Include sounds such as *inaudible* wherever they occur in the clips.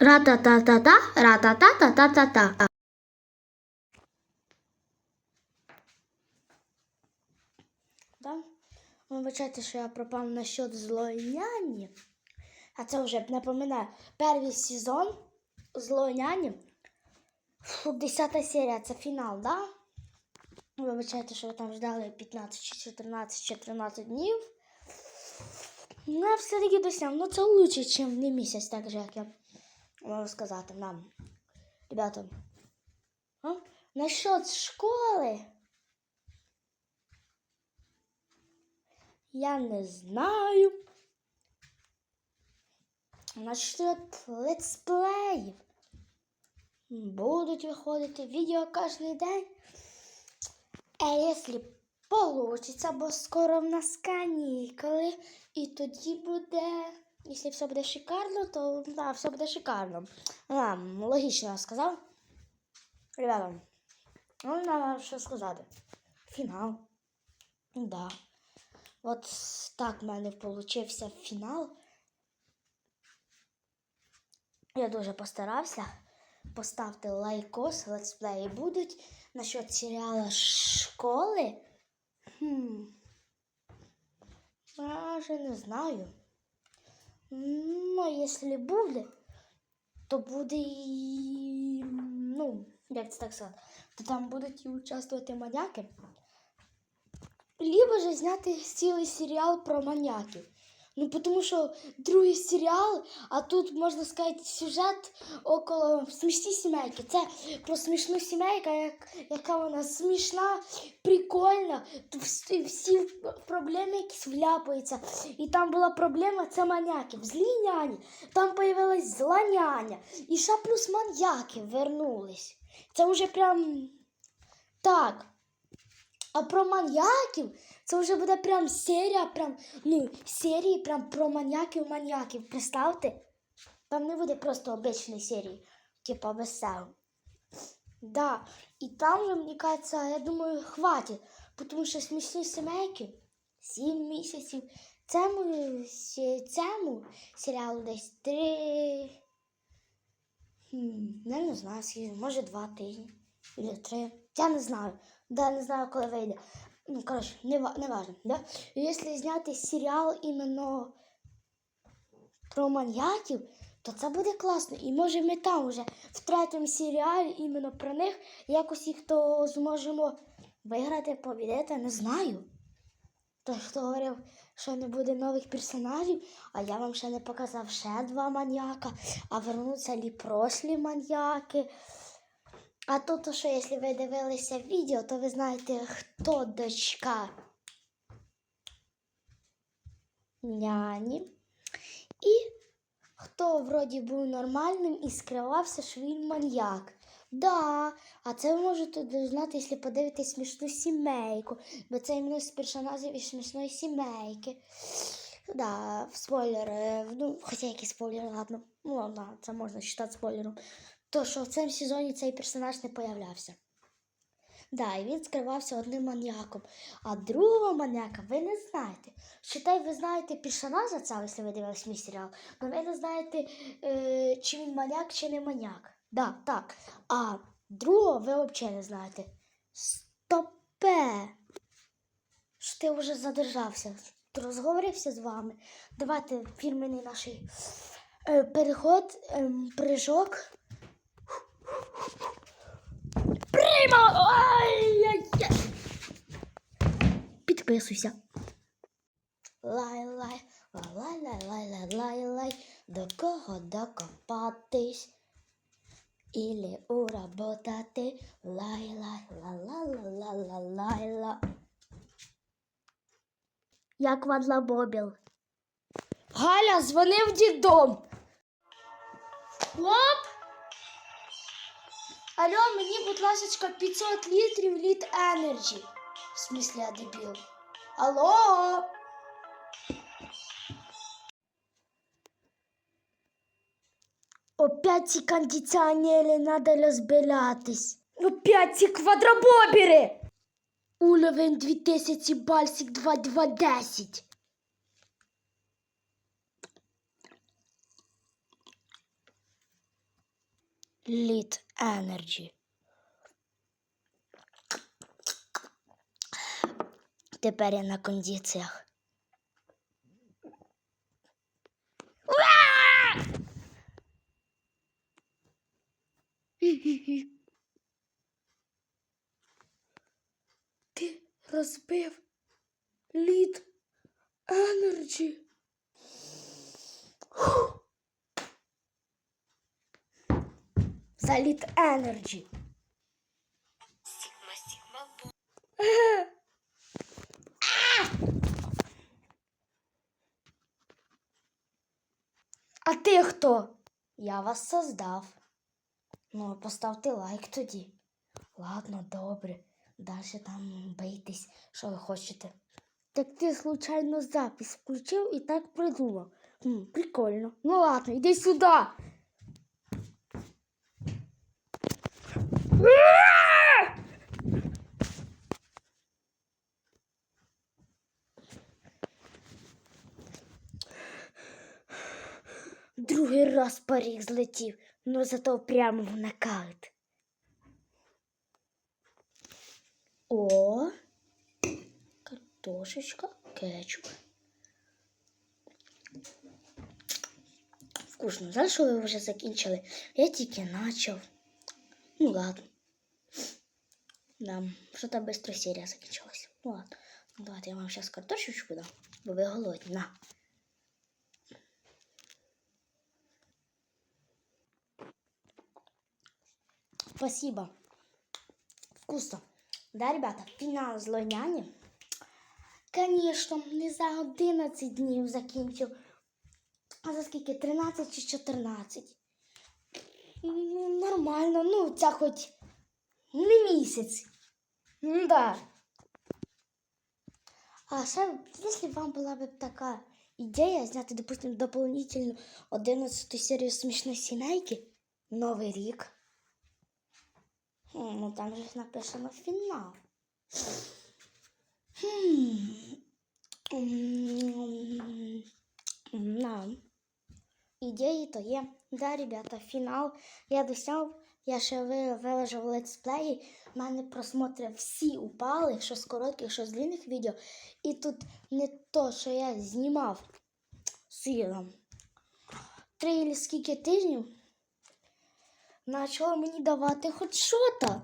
Ра-та-та-та-та, ра-та-та-та-та-та-та. Да? Вибачайте, що я пропав на счет злої няні. А це вже напоминаю, перший сезон злої няні. Фу, 10 серія, це фінал, да? Вибачайте, що ви там ждали 15 чи 14 чи 13 днів. Ну, я все-таки досяг. Ну, це лучше, ніж не місяць, так же, як я можу сказати нам. Ребята, а? насчет школи. Я не знаю. Насчет летсплеїв. Будуть виходити відео кожен день. А якщо получиться, бо скоро в нас канікули, і тоді буде. Якщо все буде шикарно, то да, все буде шикарно. А, логічно сказав. Ребята, ну треба що сказати. Фінал. Да. От так в мене получився фінал. Я дуже постарався. Поставте лайкос, летсплеї будуть. Насчет серіала школи. Хм. Я вже не знаю. Ну, якщо буде, то буде і. Ну, як це так сказати, то там будуть і участвувати маньяки. Либо же зняти цілий серіал про маньяків. Ну, тому що другий серіал, а тут, можна сказати, сюжет около смішні сімейки. Це про смішну сімейку, як, яка вона смішна, прикольна, всі, всі проблеми якісь. І там була проблема, це маньяки. В злій няні. Там появилась зла няня. І ще плюс маньяки вернулись. Це вже прям так. А про маньяків це вже буде прям серія, прям, ну, серії прям про маньяків-маньяків. Представте? Там не буде просто обичної серії, типа цього. Да. І там же, мені кажется, я думаю, хватить. Тому що смішні сімейки 7 місяців. Цьому, цьому серіалу десь 3. Хм, я не знаю, може два тижні. Или три. Я не знаю. Да, не знаю, коли вийде. Ну, коротше, не, не важно. Да? Якщо зняти серіал іменно про маньяків, то це буде класно. І може ми там вже в третьому серіалі іменно про них якось їх то зможемо виграти, побідити, не знаю. Той, хто говорив, що не буде нових персонажів, а я вам ще не показав ще два маньяка, а вернуться лі прошлі маньяки. А то що, якщо ви дивилися відео, то ви знаєте, хто дочка няні. І хто вроді був нормальним і скривався, що він маньяк. Да, а це ви можете дознати, якщо подивитесь смішну сімейку, бо це іменно з персонажів із смішної сімейки. Да, в спойлер, е, ну, хоча який спойлер, ладно. Ну, ладно, це можна вважати спойлером. То, що в цьому сезоні цей персонаж не появлявся. Да, і він скривався одним маньяком. А другого маньяка ви не знаєте. Считай, ви знаєте персонажа цього, якщо ви дивились мій серіал, але ви не знаєте, е, чи він маньяк, чи не маньяк. Да, так. А другого ви взагалі не знаєте. Стопе! Що ти вже задержався? Розговорився з вами. Давайте фірменний наш е, переход, ем, прыжок. Ай-яй-яй! Підписуйся. Лай-лай, лай-лай-лай-лай-лай-лай, до кого докопатись? Ілі уработати, лай-лай, ла-ла-ла-ла-ла-ла-ла. Як вадла Бобіл. Галя, дзвони в дідом. Оп! Алло, мені, будь ласка, 500 літрів літ Energy. В смислі, я дебіл. Алло? Опять ці кондиціонери надо розбиратись. Опять ці квадробобери. Уровень 2000, бальсик 2210. Lead Energy. Тепер я на кондиціях. Ти розбив лід Energy. Лід Energy. Сігма, бо. А ти хто? Я вас создав. Ну, поставте лайк тоді. Ладно, добре. Далі там бийтесь, що ви хочете. Так ти случайно запис включив і так придумав. Хм, прикольно. Ну ладно, йди сюди. Другий раз парік злетів, ну зато прямо в нокаут. О, картошечка, кетчуп. Вкусно. Жаль, що ви вже закінчили. Я тільки почав. Ну ладно. Да, що-то быстро серія закінчилась. Ну ладно. Давайте я вам зараз картошечку дам, бо ви голодні. На. Спасибо. Вкусно. Да, ребята, фінал злоняні. Конечно, не за 11 днів закінчив. А за скільки? 13 чи 14? Ну, Нормально, ну, це хоч не місяць. Да. А ще, якщо вам була б така ідея зняти, допустим, дополнительну 11 серію смішної сімейки, Новий рік. Хм, Ну там же написано фінал. Хм. Ідеї то є. Да, ребята, фінал. Я досяг, я ще ви- виложив летсплеї. У мене просмотри всі упали, що з коротких, що з длинних відео. І тут не то, що я знімав силом. Три или скільки тижнів почало мені давати хоч що-то,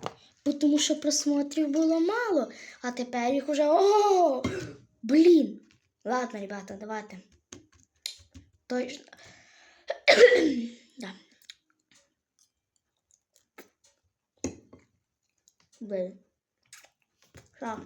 тому що просмотрів було мало, а тепер їх уже о, блін. Ладно, ребята, давайте. Точно. *coughs* да. Блин. Що?